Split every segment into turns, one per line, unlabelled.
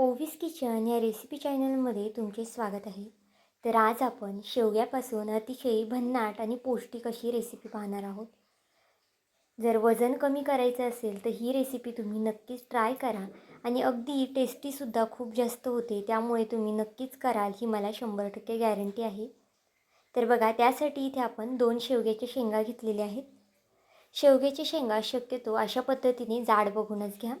ओवीस kitchen या recipe चॅनलमध्ये तुमचे स्वागत आहे. तर आज आपण शेवग्यापासून अतिशय भन्नाट आणि पौष्टिक अशी रेसिपी पाहणार आहोत. जर वजन कमी करायचं असेल तर ही रेसिपी तुम्ही नक्कीच ट्राय करा आणि अगदी टेस्टीसुद्धा खूप जास्त होते त्यामुळे तुम्ही नक्कीच कराल ही मला शंभर टक्के गॅरंटी आहे. तर बघा त्यासाठी इथे आपण दोन शेवग्याच्या शेंगा घेतलेल्या आहेत. शेवग्याच्या शेंगा शक्यतो अशा पद्धतीने जाड बघूनच घ्या.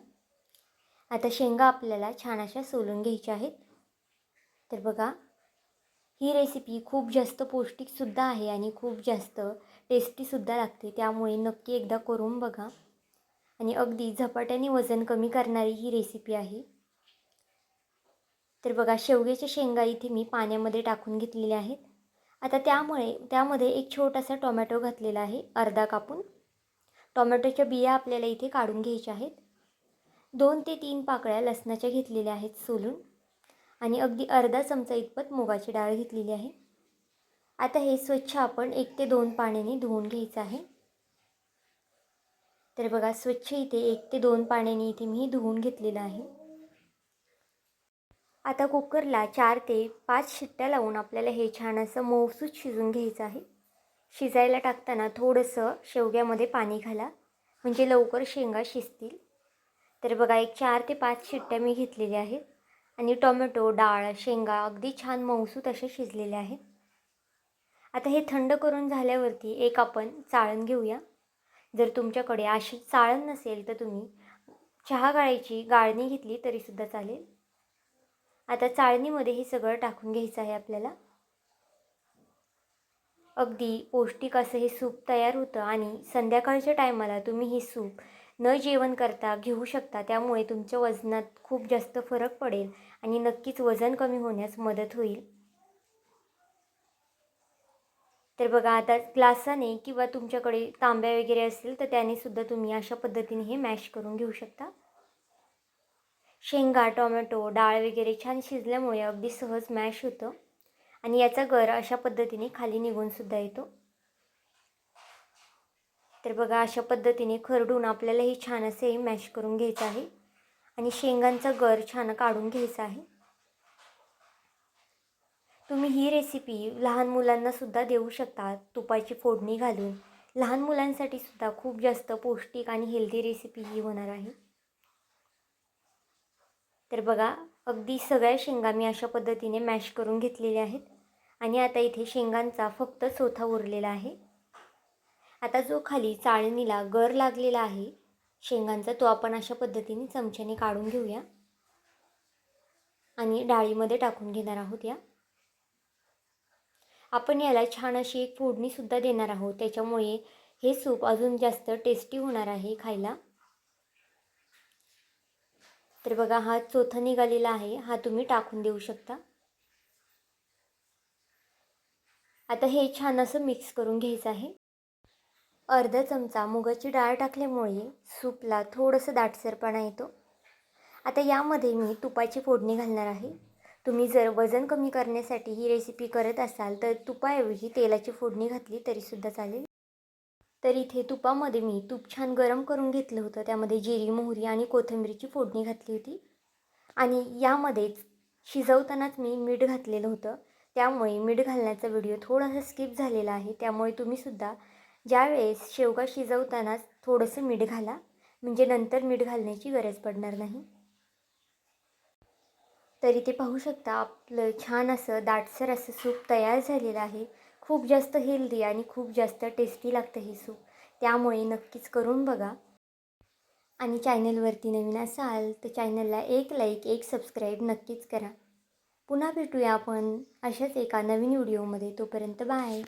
आता शेंगा आपल्याला छान अशा सोलून घ्यायच्या आहेत. तर बघा ही रेसिपी खूप जास्त पौष्टिकसुद्धा आहे आणि खूप जास्त टेस्टीसुद्धा लागते. त्यामुळे नक्की एकदा करून बघा. आणि अगदी झपाट्याने वजन कमी करणारी ही रेसिपी आहे. तर बघा शेवग्याच्या शेंगा इथे मी पाण्यामध्ये टाकून घेतलेल्या आहेत. आता त्यामुळे त्यामध्ये एक छोटासा टोमॅटो घातलेला आहे अर्धा कापून. टोमॅटोच्या बिया आपल्याला इथे काढून घ्यायच्या आहेत. दोन ते तीन पाकळ्या लसणाच्या घेतलेल्या आहेत सोलून. आणि अगदी अर्धा चमचा इतपत मुगाची डाळ घेतलेली आहे. आता हे स्वच्छ आपण एक ते दोन पाण्याने धुवून घ्यायचं आहे. तर बघा स्वच्छ इथे एक ते दोन पाण्याने इथे मी धुवून घेतलेलं आहे. आता कुकरला चार ते पाच शिट्ट्या लावून आपल्याला हे छान असं मऊसूत शिजून घ्यायचं आहे. शिजायला टाकताना थोडंसं शेवग्यामध्ये पाणी घाला. म्हणजे लवकर शेंगा शिजतील. तर बघा एक चार ते पाच शिट्ट्या मी घेतलेल्या आहेत. आणि टोमॅटो डाळ शेंगा अगदी छान मऊसूत असे शिजलेले आहेत. आता हे थंड करून झाल्यावरती एक आपण चाळण घेऊया. जर तुमच्याकडे अशी चाळण नसेल तर तुम्ही चहा गाळायची गाळणी घेतली तरीसुद्धा चालेल. आता चाळणीमध्ये हे सगळं टाकून घ्यायचं आहे आपल्याला. अगदी पौष्टिक असं हे सूप तयार होतं आणि संध्याकाळच्या टायमाला तुम्ही हे सूप न जेवण करता घेऊ शकता. त्यामुळे तुमच्या वजनात खूप जास्त फरक पडेल आणि नक्कीच वजन कमी होण्यास मदत होईल. तर बघा आता ग्लासाने किंवा तुमच्याकडे तांब्या वगैरे असतील तर त्याने सुद्धा तुम्ही अशा पद्धतीने हे मॅश करून घेऊ शकता. शेंगा टोमॅटो डाळ वगैरे छान शिजल्यामुळे अगदी सहज मॅश होतं आणि याचा गर अशा पद्धतीने खाली निघूनसुद्धा येतो. तर बघा अशा पद्धतीने खरडून आपल्याला हे छान असे मॅश करून घ्यायचं आहे आणि शेंगांचा गर छान काढून घ्यायचा आहे. तुम्ही ही रेसिपी लहान मुलांनासुद्धा देऊ शकता तुपाची फोडणी घालून. लहान मुलांसाठी सुद्धा खूप जास्त पौष्टिक आणि हेल्दी रेसिपी ही होणार आहे. तर बघा अगदी सगळ्या शेंगा मी अशा पद्धतीने मॅश करून घेतलेल्या आहेत आणि आता इथे शेंगांचा फक्त चोथा उरलेला आहे. आता जो खाली चाळणीला गर लागलेला आहे शेंगांचा तो आपण अशा पद्धतीने चमच्याने काढून घेऊया. आणि डाळीमध्ये टाकून घेणार आहोत या. आपण याला छान अशी एक फोडणीसुद्धा देणार आहोत. त्याच्यामुळे हे सूप अजून जास्त टेस्टी होणार आहे खायला. तर बघा हा चोथा निघालेला आहे. हा तुम्ही टाकून देऊ शकता. आता हे छान असं मिक्स करून घ्यायचं आहे. अर्धा चमचा मुगाची डाळ टाकल्यामुळे सूपला थोडंसं दाटसरपणा येतो. आता यामध्ये मी तुपाची फोडणी घालणार आहे. तुम्ही जर वजन कमी करण्यासाठी ही रेसिपी करत असाल तर तुपाऐवजी तेलाची फोडणी घातली तरीसुद्धा चालेल. तर इथे तुपामध्ये मी तूप छान गरम करून घेतलं होतं. त्यामध्ये जिरी मोहरी आणि कोथिंबीरीची फोडणी घातली होती. आणि यामध्येच शिजवतानाच मी मीठ घातलेलं होतं. त्यामुळे मीठ घालण्याचा व्हिडिओ थोडासा स्किप झालेला आहे. त्यामुळे तुम्हीसुद्धा ज्यावेळेस शेवगा शिजवतानाच थोडंसं मीठ घाला म्हणजे नंतर मीठ घालण्याची गरज पडणार नाही. तरी ते पाहू शकता आपलं छान असं दाटसर असं सूप तयार झालेलं आहे. खूप जास्त हेल्दी आणि खूप जास्त टेस्टी लागतं हे सूप. त्यामुळे नक्कीच करून बघा. आणि चॅनलवरती नवीन असाल तर चॅनलला एक लाईक एक सबस्क्राईब नक्कीच करा. पुन्हा भेटूया आपण अशाच एका नवीन व्हिडिओमध्ये. तोपर्यंत बाय.